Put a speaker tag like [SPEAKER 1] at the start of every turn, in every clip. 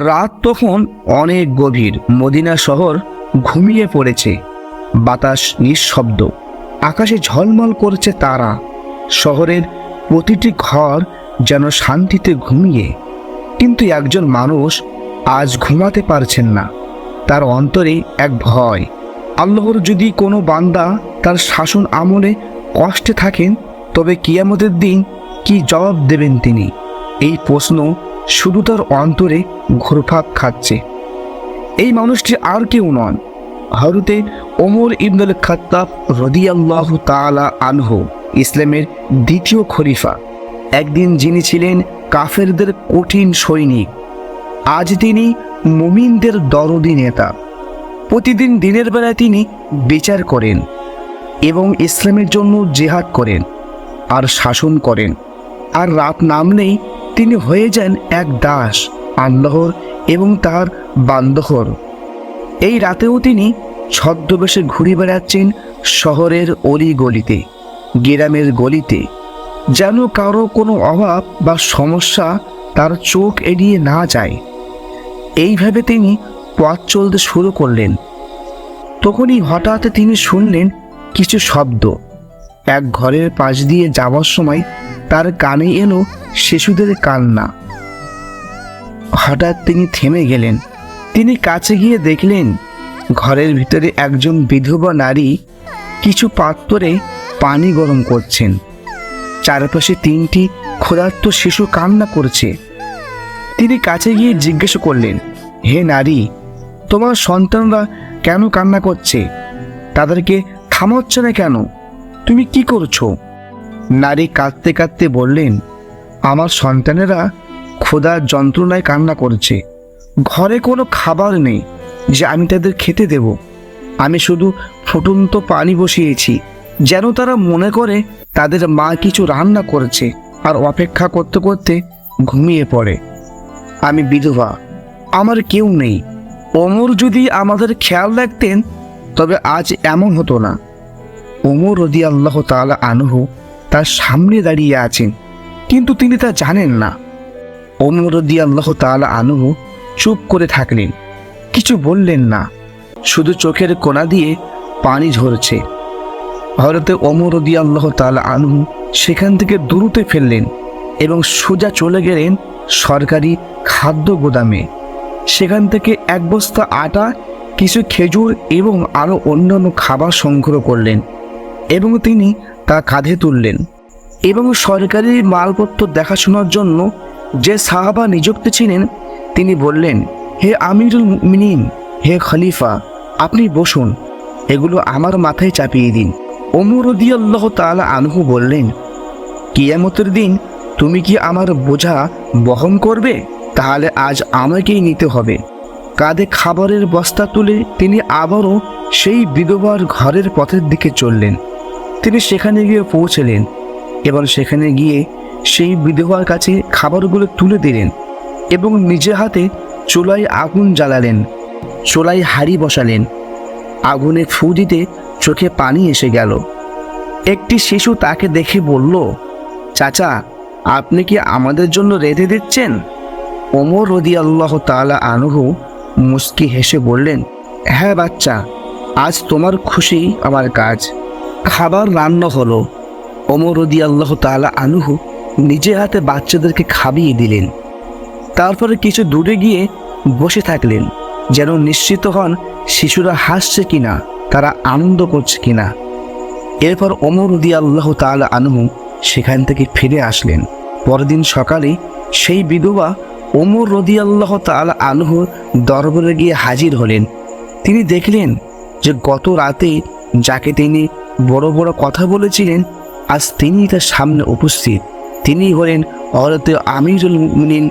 [SPEAKER 1] রাত তখন অনেক গভীর। মদিনা শহর ঘুমিয়ে পড়েছে। বাতাস নিঃশব্দ। আকাশে ঝলমল করছে তারা। শহরের প্রতিটি ঘর যেন শান্তিতে ঘুমিয়ে। কিন্তু একজন মানুষ আজ ঘুমাতে পারছেন না। তার অন্তরে এক ভয়। আল্লাহর যদি কোনো বান্দা তার শাসন আমলে কষ্টে থাকেন, তবে কিয়ামতের দিন কি জবাব দেবেন তিনি? এই প্রশ্ন শুধু তার অন্তরে ঘুরপাক খাচ্ছে। এই মানুষটি আর কেউ নন হরুতে ওমর ইবনুল খাত্তাব রদিয়াল্লাহ তাআলা আনহু, ইসলামের দ্বিতীয় খলিফা। একদিন যিনি ছিলেন কাফেরদের কঠিন সৈনিক, আজ তিনি মুমিনদের দরদি নেতা। প্রতিদিন দিনের বেলায় তিনি বিচার করেন এবং ইসলামের জন্য জেহাদ করেন আর শাসন করেন। আর রাত নামলেই তিনি হয়ে যান এক দাস, আল্লাহর এবং তার বান্দহর এই রাতেও তিনি ছদ্মবেশে ঘুরে বেড়াচ্ছেন শহরের অলি গলিতে, গ্রামের গলিতে। যেন কারও কোনো অভাব বা সমস্যা তার চোখ এড়িয়ে না যায়। এইভাবে তিনি পথ চলতে শুরু করলেন। তখনই হঠাৎ তিনি শুনলেন কিছু শব্দ। এক ঘরের পাশ দিয়ে যাওয়ার সময় তার কানে এলো শিশুদের কান্না। হঠাৎ তিনি থেমে গেলেন। তিনি কাছে গিয়ে দেখলেন, ঘরের ভিতরে একজন বিধবা নারী কিছু পাত্রে পানি গরম করছেন। চারপাশে তিনটি ক্ষুধার্ত শিশু কান্না করছে। তিনি কাছে গিয়ে জিজ্ঞেস করলেন, হে নারী, তোমার সন্তানরা কেন কান্না করছে? তাদেরকে থামাচ্ছে না কেন? তুমি কি করছ? নারী কাঁদতে কাঁদতে বললেন আমার সন্তানেরা ক্ষুধার যন্ত্রণায় কান্না করছে। ঘরে কোনো খাবার নেই যে আমি তাদের খেতে দেব। আমি শুধু ফুটন্ত পানি বসিয়েছি, যেন তারা মনে করে তাদের মা কিছু রান্না করেছে আর অপেক্ষা করতে করতে ঘুমিয়ে পড়ে। আমি বিধবা, আমার কেউ নেই। ওমর যদি আমাদের খেয়াল রাখতেন, তবে আজ এমন হতো না। ওমর রদি আল্লাহ তালা আনহু তার সামনে দাঁড়িয়ে আছেন। কিন্তু তিনি তা জানেন না। ওমর রদি আল্লাহ তালা আনহু চুপ করে থাকলেন। কিছু বললেন না। শুধু চোখের কোনা দিয়ে পানি ঝরছে। হরতে ওমর রদি আল্লাহ তালা আনহু সেখান থেকে দূরতে ফেললেন এবং সোজা চলে গেলেন সরকারি খাদ্য গোদামে। সেখান থেকে এক বস্তা আটা, কিছু খেজুর এবং আরও অন্যান্য খাবার সংগ্রহ করলেন এবং তিনি তা কাঁধে তুললেন। এবং সরকারি মালপত্র দেখাশোনার জন্য যে সাহাবা নিযুক্ত ছিলেন, তিনি বললেন, হে আমিরুল মিনিন হে খলিফা, আপনি বসুন, এগুলো আমার মাথায় চাপিয়ে দিন। ওমর আল্লাহ তাআলা আনহু বললেন, কিয়ামতের দিন তুমি কি আমার বোঝা বহন করবে? তাহলে আজ আমাকেই নিতে হবে। কাঁধে খাবারের বস্তা তুলে তিনি আবারও সেই বিধবার ঘরের পথের দিকে চললেন। তিনি সেখানে গিয়ে পৌঁছলেন। এবং সেখানে গিয়ে সেই বিধবার কাছে খাবারগুলো তুলে দিলেন এবং নিজে হাতে চুলায় আগুন জ্বালালেন চুলায় হাড়ি বসালেন। আগুনে ফু দিতে চোখে পানি এসে গেল। একটি শিশু তাকে দেখে বলল, চাচা, আপনি কি আমাদের জন্য রেঁধে দিচ্ছেন? ওমর রদি আল্লাহ তালা আনহু মুস্কি হেসে বললেন হ্যাঁ বাচ্চা, আজ তোমার খুশি আমার কাজ। খাবার রান্না হলো। ওমর রদি আল্লাহ তালা আনহু নিজে হাতে বাচ্চাদেরকে খাবিয়ে দিলেন। তারপরে কিছু দূরে গিয়ে বসে থাকলেন, যেন নিশ্চিত হন শিশুরা হাসছে কিনা, তারা আনন্দ করছে কিনা। এরপর ওমর রদি আল্লাহ তালা আনহু সেখান থেকে ফিরে আসলেন। পরদিন সকালে সেই বিধবা ওমর রদি আল্লাহ তালা আনহুর দরবারে গিয়ে হাজির হলেন। তিনি দেখলেন যে গত রাতে যাকে তিনি বড় বড় কথা বলেছিলেন আজ তিনি তার সামনে উপস্থিত। তিনি হলেন হরতে আমিরুল মুমিনিন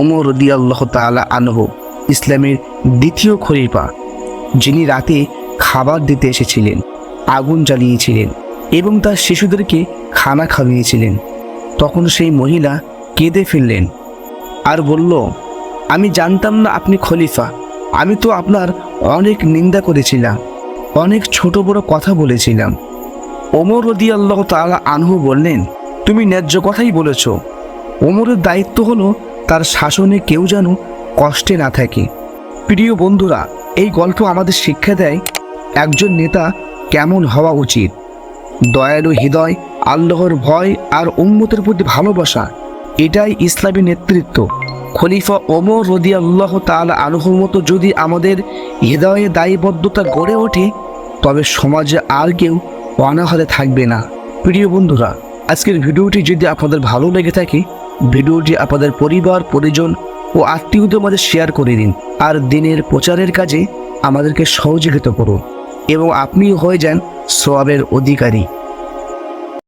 [SPEAKER 1] ওমর রদি আল্লাহ তালা আনহু, ইসলামের দ্বিতীয় খলিফা, যিনি রাতে খাবার দিতে এসেছিলেন, আগুন জ্বালিয়েছিলেন এবং তার শিশুদেরকে খানা খাওয়িয়েছিলেন। তখন সেই মহিলা কেঁদে ফেললেন আর বলল, আমি জানতাম না আপনি খলিফা, আমি তো আপনার অনেক নিন্দা করেছিলাম, অনেক ছোট বড় কথা বলেছিলাম। ওমর রদি আল্লাহ তালা আনহু বললেন, তুমি ন্যায্য কথাই বলেছ। ওমরের দায়িত্ব হলো তার শাসনে কেউ যেন কষ্টে না থাকে। প্রিয় বন্ধুরা, এই গল্প আমাদের শিক্ষা দেয় একজন নেতা কেমন হওয়া উচিত। দয়ালু হৃদয়, আল্লাহর ভয় আর উম্মতের প্রতি ভালোবাসা, এটাই ইসলামী নেতৃত্ব। খলিফা ওমর রদি আল্লাহ তালা আনহুর মতো যদি আমাদের হৃদয়ে দায়বদ্ধতা গড়ে ওঠে, তবে সমাজে আর কেউ অনাহারে থাকবে না। প্রিয় বন্ধুরা, আজকের ভিডিওটি যদি আপনাদের ভালো লেগে থাকে, ভিডিওটি আপনাদের পরিবার, পরিজন ও আত্মীয়দের মাঝে শেয়ার করে দিন আর দিনের প্রচারের কাজে আমাদেরকে সহযোগিতা করুন এবং আপনিও হয়ে যান সোয়াবের অধিকারী।